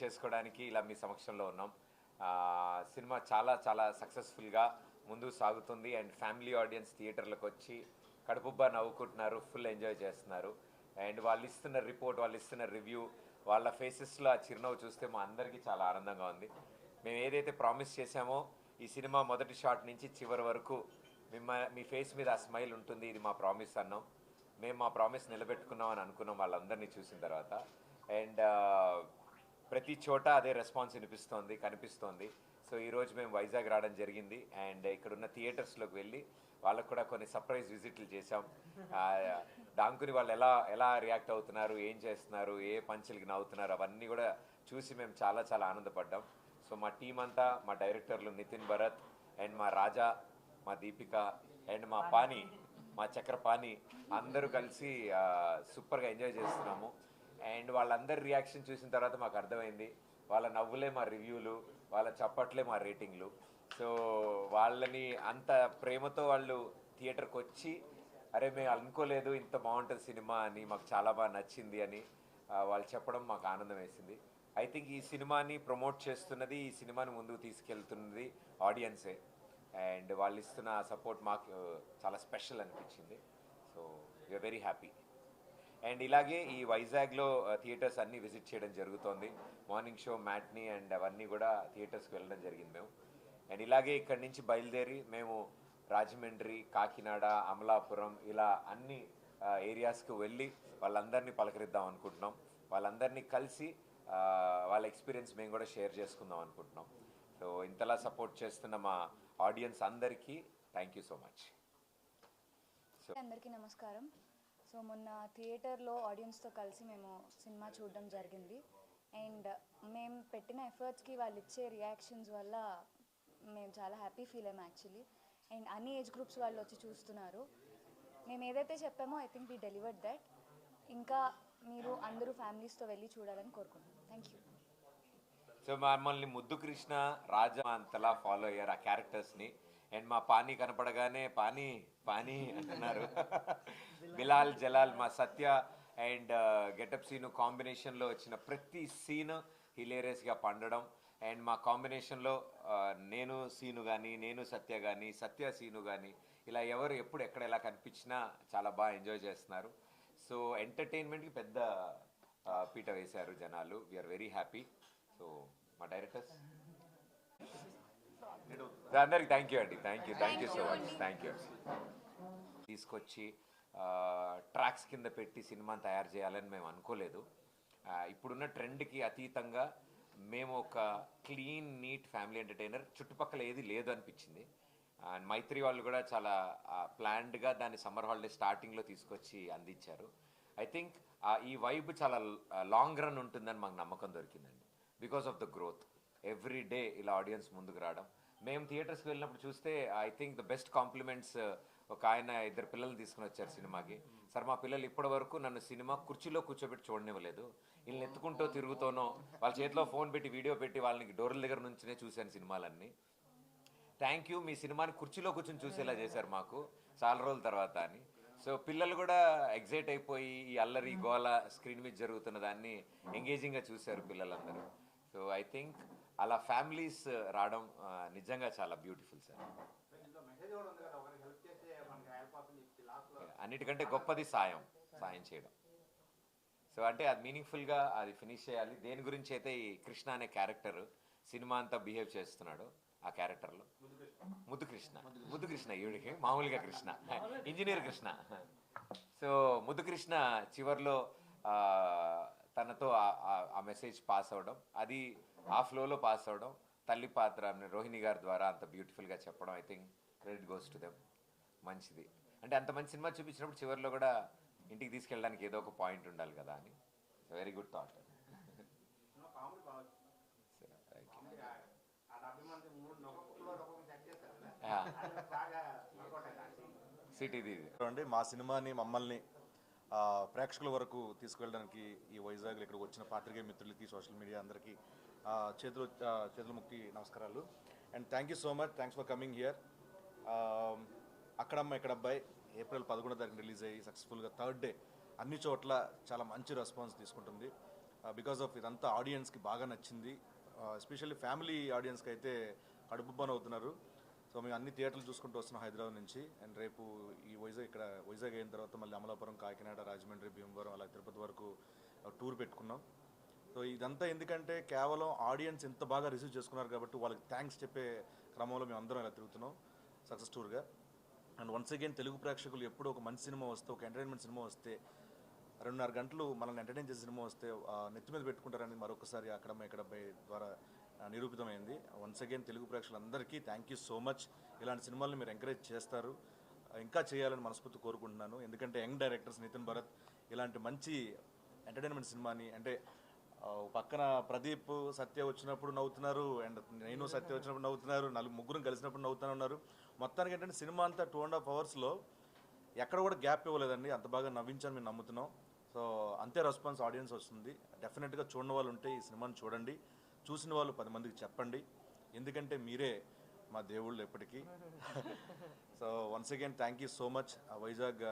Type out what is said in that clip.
చేసుకోవడానికి ఇలా మీ సమక్షంలో ఉన్నాం. సినిమా చాలా చాలా సక్సెస్ఫుల్గా ముందుకు సాగుతుంది అండ్ ఫ్యామిలీ ఆడియన్స్ థియేటర్లకు వచ్చి కడుపుబ్బా నవ్వుకుంటున్నారు ఫుల్ ఎంజాయ్ చేస్తున్నారు. అండ్ వాళ్ళు ఇస్తున్న రిపోర్ట్ వాళ్ళు ఇస్తున్న రివ్యూ వాళ్ళ ఫేసెస్లో ఆ చిరునవ్వు చూస్తే మా అందరికీ చాలా ఆనందంగా ఉంది. మేము ఏదైతే ప్రామిస్ చేశామో ఈ సినిమా మొదటి షాట్ నుంచి చివరి వరకు మిమ్మ మీ ఫేస్ మీద ఆ స్మైల్ ఉంటుంది ఇది మా ప్రామిస్ అన్నాం. మేము మా ప్రామిస్ నిలబెట్టుకున్నాం అని అనుకున్నాం వాళ్ళందరినీ చూసిన తర్వాత. అండ్ ప్రతి చోట అదే రెస్పాన్స్ వినిపిస్తోంది కనిపిస్తోంది. సో ఈరోజు మేము వైజాగ్ రావడం జరిగింది. అండ్ ఇక్కడున్న థియేటర్స్లోకి వెళ్ళి వాళ్ళకు కూడా కొన్ని సర్ప్రైజ్ విజిట్లు చేసాం దాంకుని డాంకుని వాళ్ళు ఎలా ఎలా రియాక్ట్ అవుతున్నారు ఏం చేస్తున్నారు ఏ పంచులకి నవ్వుతున్నారు అవన్నీ కూడా చూసి మేము చాలా చాలా ఆనందపడ్డాం. సో మా టీం అంతా మా డైరెక్టర్లు నితిన్ భరత్ అండ్ మా రాజా మా దీపిక అండ్ మా పాని మా చక్రపాణి అందరూ కలిసి సూపర్గా ఎంజాయ్ చేస్తున్నాము. అండ్ వాళ్ళందరి రియాక్షన్ చూసిన తర్వాత మాకు అర్థమైంది. వాళ్ళ నవ్వులే మా రివ్యూలు వాళ్ళ చప్పట్లే మా రేటింగ్లు. సో వాళ్ళని అంత ప్రేమతో వాళ్ళు థియేటర్కి వచ్చి అరే మేము అనుకోలేదు ఇంత బాగుంటుంది సినిమా అని మాకు చాలా బాగా నచ్చింది అని వాళ్ళు చెప్పడం మాకు ఆనందం వేసింది. ఐ థింక్ ఈ సినిమాని ప్రమోట్ చేస్తున్నది ఈ సినిమాని ముందుకు తీసుకెళ్తున్నది ఆడియన్సే. అండ్ వాళ్ళు ఇస్తున్న సపోర్ట్ మాకు చాలా స్పెషల్ అనిపించింది. So you're very happy and ఇలాగే ఈ వైజాగ్లో థియేటర్స్ అన్నీ విజిట్ చేయడం జరుగుతోంది. మార్నింగ్ షో మ్యాట్ని అండ్ అవన్నీ కూడా థియేటర్స్కి వెళ్ళడం జరిగింది మేము. అండ్ ఇలాగే ఇక్కడి నుంచి బయలుదేరి మేము రాజమండ్రి కాకినాడ అమలాపురం ఇలా అన్ని ఏరియాస్కి వెళ్ళి వాళ్ళందరినీ పలకరిద్దాం అనుకుంటున్నాం. వాళ్ళందరినీ కలిసి వాళ్ళ ఎక్స్పీరియన్స్ మేము కూడా షేర్ చేసుకుందాం అనుకుంటున్నాం. సో ఇంతలా సపోర్ట్ చేస్తున్న మా ఆడియన్స్ అందరికీ థ్యాంక్ యూ సో మచ్. అందరికీ నమస్కారం. సో మొన్న థియేటర్లో ఆడియన్స్తో కలిసి మేము సినిమా చూడడం జరిగింది. అండ్ మేము పెట్టిన ఎఫర్ట్స్కి వాళ్ళు ఇచ్చే రియాక్షన్స్ వల్ల మేము చాలా హ్యాపీ ఫీల్ అయ్యాం యాక్చువల్లీ. అండ్ అన్ని ఏజ్ గ్రూప్స్ వాళ్ళు వచ్చి చూస్తున్నారు. మేము ఏదైతే చెప్పామో I think we delivered that. ఇంకా మీరు అందరూ ఫ్యామిలీస్తో వెళ్ళి చూడాలని కోరుకుంటున్నాను థ్యాంక్ యూ. సో మమ్మల్ని ముద్దు కృష్ణ రాజా అంతలా ఫాలో అయ్యారు ఆ క్యారెక్టర్స్ని. అండ్ మా పానీ కనపడగానే పానీ పానీ అంటున్నారు. బిలాల్ జలాల్ మా సత్య అండ్ గెటప్ సీను కాంబినేషన్లో వచ్చిన ప్రతి సీన్ హిలేరియస్గా పండడం. అండ్ మా కాంబినేషన్లో నేను సీను కానీ నేను సత్య కానీ సత్య సీను కానీ ఇలా ఎవరు ఎప్పుడు ఎక్కడ ఎలా కనిపించినా చాలా బాగా ఎంజాయ్ చేస్తున్నారు. సో ఎంటర్టైన్మెంట్కి పెద్ద పీట వేశారు జనాలు. వీఆర్ వెరీ హ్యాపీ సో మా డైరెక్టర్స్? అందరికి థ్యాంక్ యూ అండి. Thank you thank you so much thank you తీసుకొచ్చి ట్రాక్స్ కింద పెట్టి సినిమాని తయారు చేయాలని మేము అనుకోలేదు. ఇప్పుడున్న ట్రెండ్కి అతీతంగా మేము ఒక క్లీన్ నీట్ ఫ్యామిలీ ఎంటర్టైనర్. చుట్టుపక్కల ఏది లేదు అనిపించింది. అండ్ మైత్రి వాళ్ళు కూడా చాలా ప్లాన్డ్గా దాన్ని సమ్మర్ హాలిడే స్టార్టింగ్లో తీసుకొచ్చి అందించారు. ఐ థింక్ ఈ వైబ్ చాలా లాంగ్ రన్ ఉంటుందని మాకు నమ్మకం దొరికిందండి. Because of the growth every day ఇలా ఆడియన్స్ ముందుకు రావడం. మేము థియేటర్స్కి వెళ్ళినప్పుడు చూస్తే I think the best compliments ఒక ఆయన ఇద్దరు పిల్లల్ని తీసుకుని వచ్చారు సినిమాకి. సార్ మా పిల్లలు ఇప్పటి వరకు నన్ను సినిమా కుర్చీలో కూర్చోబెట్టి చూడనివ్వలేదు. వీళ్ళని ఎత్తుకుంటూ తిరుగుతూనో వాళ్ళ చేతిలో ఫోన్ పెట్టి వీడియో పెట్టి వాళ్ళని డోర్ల దగ్గర నుంచినే చూశాను సినిమాలన్నీ. థ్యాంక్ యూ మీ సినిమాని కుర్చీలో కూర్చొని చూసేలా చేశారు మాకు చాలా రోజుల తర్వాత అని. సో పిల్లలు కూడా ఎగ్జైట్ అయిపోయి ఈ అల్లరి గోల స్క్రీన్ మీద జరుగుతున్న దాన్ని ఎంగేజింగ్గా చూశారు పిల్లలందరూ. సో ఐ థింక్ అలా ఫ్యామిలీస్ రావడం నిజంగా చాలా బ్యూటిఫుల్ సార్. అన్నిటికంటే గొప్పది సాయం సాయం చేయడం. సో అంటే అది మీనింగ్ఫుల్గా అది ఫినిష్ చేయాలి. దేని గురించి అయితే ఈ కృష్ణ అనే క్యారెక్టర్ సినిమా అంతా బిహేవ్ చేస్తున్నాడు ఆ క్యారెక్టర్లో? ముద్దు కృష్ణ ముద్దు కృష్ణ ఈవిడికి మామూలుగా కృష్ణ. ఇంజనీర్ కృష్ణ. సో ముద్దు కృష్ణ చివర్లో తనతో ఆ- మెసేజ్ పాస్ అవ్వడం అది ఆ ఫ్లోలో పాస్ అవ్వడం తల్లి పాత్ర రోహిణి గారి ద్వారా అంత బ్యూటిఫుల్గా చెప్పడం I think credit goes to them మంచిది. అంటే అంత మంచి సినిమా చూపించినప్పుడు చివరిలో కూడా ఇంటికి తీసుకెళ్ళడానికి ఏదో ఒక పాయింట్ ఉండాలి కదా అని. వెరీ గుడ్ థాట్ అండి మా సినిమాని మమ్మల్ని ప్రేక్షకుల వరకు తీసుకెళ్ళడానికి ఈ వైజాగ్ ఇక్కడికి వచ్చిన పాత్రికేయ మిత్రులకి సోషల్ మీడియా అందరికీ చేతులు చేతుల ముక్తి నమస్కారాలు. And thank you so much thanks for coming here అక్కడమ్మ ఇక్కడ అబ్బాయి ఏప్రిల్ పదకొండో తారీఖు రిలీజ్ అయ్యి సక్సెస్ఫుల్గా థర్డ్ డే అన్ని చోట్ల చాలా మంచి రెస్పాన్స్ తీసుకుంటుంది. బికాస్ ఆఫ్ ఇదంతా ఆడియన్స్కి బాగా నచ్చింది. ఎస్పెషల్లీ ఫ్యామిలీ ఆడియన్స్కి అయితే కడుపుబ్బన అవుతున్నారు. సో మేము అన్ని థియేటర్లు చూసుకుంటూ వస్తున్నాం హైదరాబాద్ నుంచి. అండ్ రేపు ఈ వైజాగ్ ఇక్కడ వైజాగ్ అయిన తర్వాత మళ్ళీ అమలాపురం కాకినాడ రాజమండ్రి భీమవరం అలా తిరుపతి వరకు టూర్ పెట్టుకున్నాం. సో ఇదంతా ఎందుకంటే కేవలం ఆడియన్స్ ఎంత బాగా రిసీవ్ చేసుకున్నారు కాబట్టి వాళ్ళకి థ్యాంక్స్ చెప్పే క్రమంలో మేము అందరం ఇలా తిరుగుతున్నాం సక్సెస్ టూర్గా. అండ్ వన్స్ అగైన్ తెలుగు ప్రేక్షకులు ఎప్పుడు ఒక మంచి సినిమా వస్తే ఒక ఎంటర్టైన్మెంట్ సినిమా వస్తే రెండున్నర గంటలు మనల్ని ఎంటర్టైన్ చేసే సినిమా వస్తే నెత్తి మీద పెట్టుకుంటారని మరొకసారి అక్కడ ఇక్కడ ద్వారా నిరూపితమైంది. వన్స్ అగైన్ తెలుగు ప్రేక్షకులందరికీ థ్యాంక్ యూ సో మచ్ ఇలాంటి సినిమాలను మీరు ఎంకరేజ్ చేస్తారు. ఇంకా చేయాలని మనస్ఫూర్తి కోరుకుంటున్నాను. ఎందుకంటే యంగ్ డైరెక్టర్స్ నితిన్ భరత్ ఇలాంటి మంచి ఎంటర్టైన్మెంట్ సినిమాని అంటే పక్కన ప్రదీప్ సత్య వచ్చినప్పుడు నవ్వుతున్నారు అండ్ నేను సత్య వచ్చినప్పుడు నవ్వుతున్నారు నలుగు ముగ్గురు కలిసినప్పుడు నవ్వుతూనే ఉన్నారు మొత్తానికి ఏంటంటే సినిమా అంతా టూ అండ్ హాఫ్ అవర్స్లో ఎక్కడ కూడా గ్యాప్ ఇవ్వలేదండి. అంత బాగా నవ్వించని మేము నమ్ముతున్నాం. సో అంతే రెస్పాన్స్ ఆడియన్స్ వస్తుంది. డెఫినెట్గా చూడని వాళ్ళు ఉంటే ఈ సినిమాని చూడండి. చూసిన వాళ్ళు పది మందికి చెప్పండి. ఎందుకంటే మీరే మా దేవుళ్ళు ఎప్పటికీ. So once again thank you so much Vizag